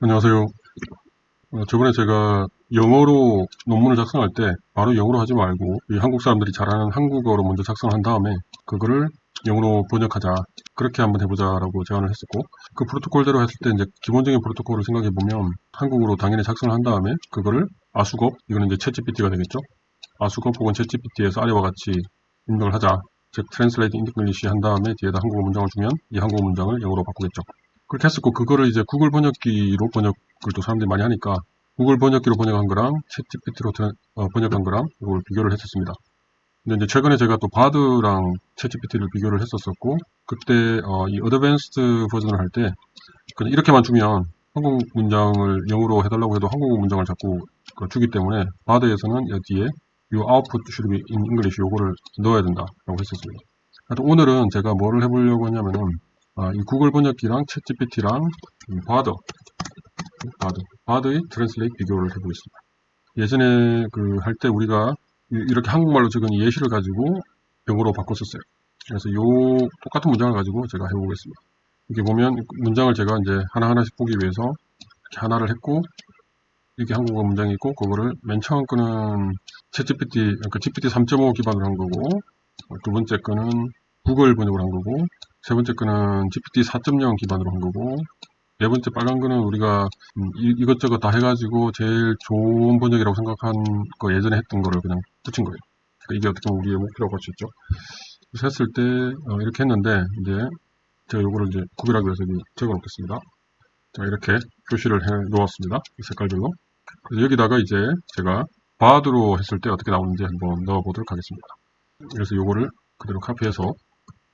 안녕하세요. 어, 저번에 제가 영어로 논문을 작성할 때 바로 영어로 하지 말고 이 한국 사람들이 잘하는 한국어로 먼저 작성한 다음에 그거를 영어로 번역하자 그렇게 한번 해보자라고 제안을 했었고 그 프로토콜대로 했을 때 이제 기본적인 프로토콜을 생각해 보면 한국어로 당연히 작성을 한 다음에 그거를 아수겁 이거는 이제 챗GPT가 되겠죠. 아수겁 혹은 챗GPT에서 아래와 같이 입력을 하자 즉 트랜슬레이트 인글리시 한 다음에 뒤에다 한국어 문장을 주면 이 한국어 문장을 영어로 바꾸겠죠. 그렇게 했었고 그거를 이제 구글 번역기로 번역을 또 사람들이 많이 하니까 구글 번역기로 번역한 거랑 챗GPT로 어, 번역한 거랑 이걸 비교를 했었습니다. 근데 이제 최근에 제가 또 바드랑 챗GPT를 비교를 했었었고 그때 어, 이 어드밴스드 버전을 할 때 그냥 이렇게만 주면 한국 문장을 영어로 해달라고 해도 한국어 문장을 자꾸 그 주기 때문에 바드에서는 여기에 요 output should be in English 요거를 넣어야 된다라고 했었습니다. 하여튼 오늘은 제가 뭐를 해보려고 하냐면은 아, 이 구글 번역기랑 챗GPT랑 바드, 바드, 바드의 트랜슬레이트 비교를 해보겠습니다. 예전에 그 할 때 우리가 이- 이렇게 한국말로 적은 이 예시를 가지고 영어로 바꿨었어요. 그래서 요 똑같은 문장을 가지고 제가 해보겠습니다. 이렇게 보면 문장을 제가 이제 하나하나씩 보기 위해서 이렇게 하나를 했고 이게 한국어 문장이 있고 그거를 맨 처음 거는 챗GPT, 그러니까 GPT 3.5 기반으로 한 거고 어, 두 번째 거는 구글 번역을 한 거고 세 번째 거는 GPT 4.0 기반으로 한 거고 네 번째 빨간 거는 우리가 음, 이, 것저것 다 해가지고 제일 좋은 번역이라고 생각한 거 예전에 했던 거를 그냥 붙인 거예요. 그러니까 이게 어떻게 보면 우리의 목표라고 할 수 있죠. 했을 때 어, 이렇게 했는데 이제 제가 요거를 이제 구별하기 위해서 여기 적어 놓겠습니다. 자 이렇게 표시를 해 놓았습니다. 이 색깔별로. 그래서 여기다가 이제 제가 바드로 했을 때 어떻게 나오는지 한번 넣어 보도록 하겠습니다. 그래서 요거를 그대로 카피해서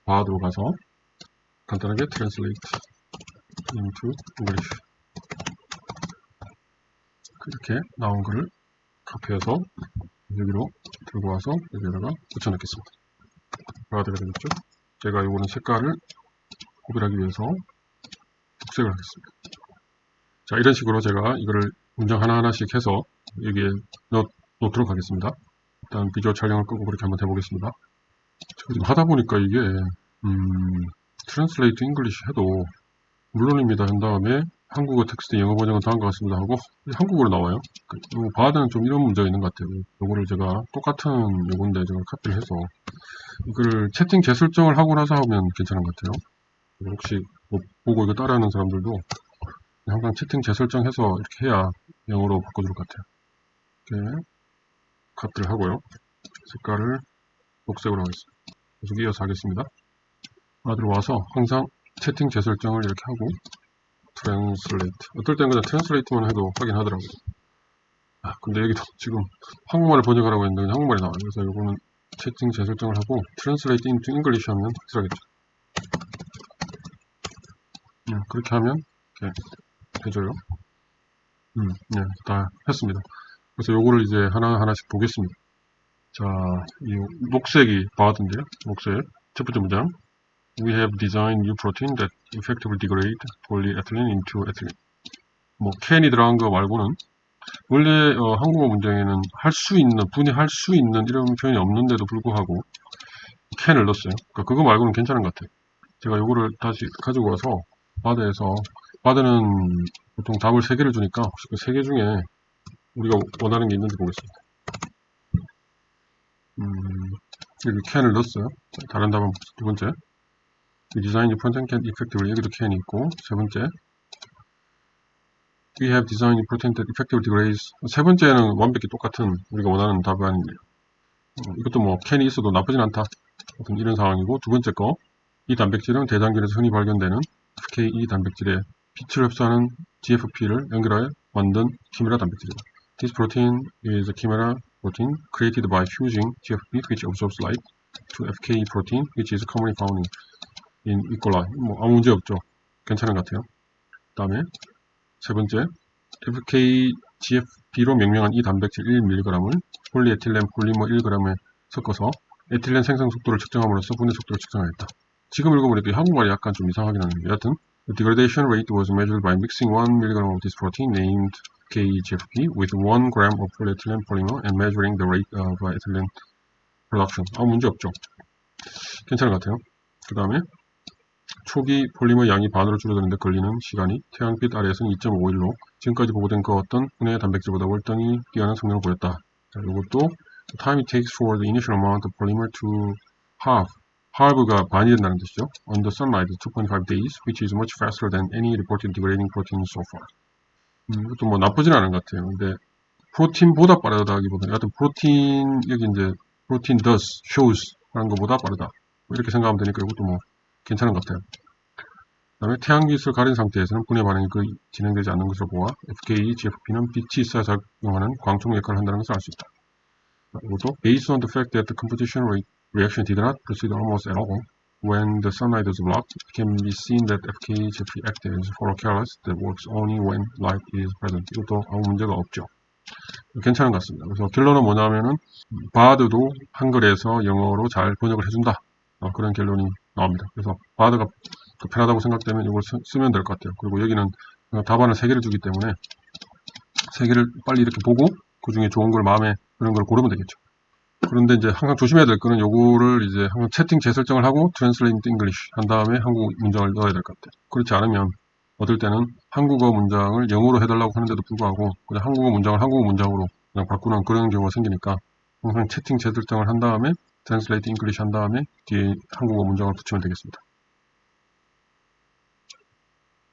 바드로 가서 간단하게 translate into English 이렇게 나온 거를 카피해서 여기로 들고 와서 여기다가 붙여넣겠습니다. 바드가 되겠죠? 제가 요거는 색깔을 구별하기 위해서 복색을 하겠습니다. 자 이런 식으로 제가 이거를 문장 하나하나씩 해서 여기에 넣, 놓도록 하겠습니다. 일단 비디오 촬영을 끄고 그렇게 한번 해보겠습니다. 지금 하다 보니까 이게 음, 트랜슬레이트 잉글리시 해도 물론입니다 한 다음에 한국어 텍스트 영어 번역은 것 같습니다 하고 한국어로 나와요. 그, 요 바드는 좀 이런 문제가 있는 것 같아요. 요거를 제가 똑같은 요건데 제가 카피를 해서 이걸 채팅 재설정을 하고 나서 하면 괜찮은 것 같아요. 혹시 뭐 보고 이거 따라하는 사람들도 항상 채팅 재설정해서 이렇게 해야 영어로 바꿔줄 것 같아요. 이렇게 카트를 하고요. 색깔을 녹색으로 하겠습니다. 계속 이어서 하겠습니다. 바드로 와서 항상 채팅 재설정을 이렇게 하고 트랜슬레이트 어떨 땐 그냥 트랜슬레이트만 해도 하긴 하더라고요. 아, 근데 여기도 지금 한국말을 번역하라고 했는데 한국말이 나와요. 그래서 이거는 채팅 재설정을 하고 트랜슬레이트 into English 하면 확실하겠죠. 음, 그렇게 하면 이렇게 해줘요. 음, 네, 다 했습니다. 그래서 요거를 이제 하나하나씩 보겠습니다. 자, 이 녹색이 바드인데요. 녹색. 첫 번째 문장. We have designed new protein that effectively degrade polyethylene into ethylene. 뭐 can이 들어간 거 말고는 원래 어, 한국어 문장에는 할 수 있는 분해할 수 있는 이런 표현이 없는데도 불구하고 can을 넣었어요. 그러니까 그거 말고는 괜찮은 것 같아요. 제가 요거를 다시 가지고 와서 바드에서 바드는 보통 답을 세 개를 주니까 혹시 그세개 중에 우리가 원하는 게 있는지 보겠습니다. 음, 여기 can을 넣었어요. 자, 다른 답은 두 번째. Design the protein can effectively 여기도 can이 있고 세 번째. We have designed protein that effectively degrades 세 번째는 완벽히 똑같은 우리가 원하는 답안이에요. 어, 이것도 뭐 can이 있어도 나쁘진 않다. 어떤 이런 상황이고 두 번째 거. 이 단백질은 대장균에서 흔히 발견되는 FKE 단백질에 빛을 흡수하는 GFP를 연결하여 만든 키메라 단백질이다. This protein is a chimera protein created by fusing GFP which absorbs light to FKE protein which is commonly found in E. coli. 뭐 아무 문제 없죠. 괜찮은 것 같아요. 다음에 세 번째 FK GFP로 명명한 이 단백질 1mg을 폴리에틸렌 폴리머 1g에 섞어서 에틸렌 생성 속도를 측정함으로써 분해 속도를 측정하였다. 지금 읽어보니까 이 한국말이 약간 좀 이상하긴 하는데 여하튼 The degradation rate was measured by mixing 1mg of this protein named KGFP with 1 gram of polyethylene polymer and measuring the rate of uh, ethylene production. 아무 문제 없죠. 괜찮은 것 같아요. 그 다음에 초기 폴리머 양이 반으로 줄어드는데 걸리는 시간이 태양빛 아래에서는 2.5일로 지금까지 보고된 그 어떤 분해 단백질보다 월등히 뛰어난 성능을 보였다. 자, 이것도 time it takes for the initial amount of polymer to halve. halve가 반이 된다는 뜻이죠. Under sunlight, 2.5 days, which is much faster than any reported degrading protein so far. 음, 이것도 뭐 나쁘진 않은 것 같아요. 근데 프로틴보다 빠르다기보다는 여하튼 프로틴 여기 이제 프로틴 does, shows 라는 것보다 빠르다. 뭐 이렇게 생각하면 되니까 이것도 뭐 괜찮은 것 같아요. 그다음에 태양빛을 가린 상태에서는 분해 반응이 거의 진행되지 않는 것을 보아 FK, GFP는 빛이 있어야 작용하는 광촉 역할을 한다는 것을 알 수 있다. 자, 이것도 based on the fact that the composition re- reaction did not proceed almost at all when the sunlight is blocked, it can be seen that FK, GFP act as photocatalyst that works only when light is present. 이것도 아무 문제가 없죠. 괜찮은 것 같습니다. 그래서 결론은 뭐냐면은 바드도 한글에서 영어로 잘 번역을 해준다. 어, 그런 결론이 나옵니다. 그래서 바드가 더 편하다고 생각되면 이걸 쓰, 쓰면 될 것 같아요. 그리고 여기는 답안을 세 개를 주기 때문에 세 개를 빨리 이렇게 보고 그 중에 좋은 걸 마음에 드는 걸 고르면 되겠죠. 그런데 이제 항상 조심해야 될 거는 요거를 이제 항상 채팅 재설정을 하고 Translate English 한 다음에 한국 문장을 넣어야 될 것 같아요. 그렇지 않으면 어떨 때는 한국어 문장을 영어로 해달라고 하는데도 불구하고 그냥 한국어 문장을 한국어 문장으로 그냥 바꾸는 그런 경우가 생기니까 항상 채팅 재설정을 한 다음에 Translate English 한 다음에 뒤에 한국어 문장을 붙이면 되겠습니다.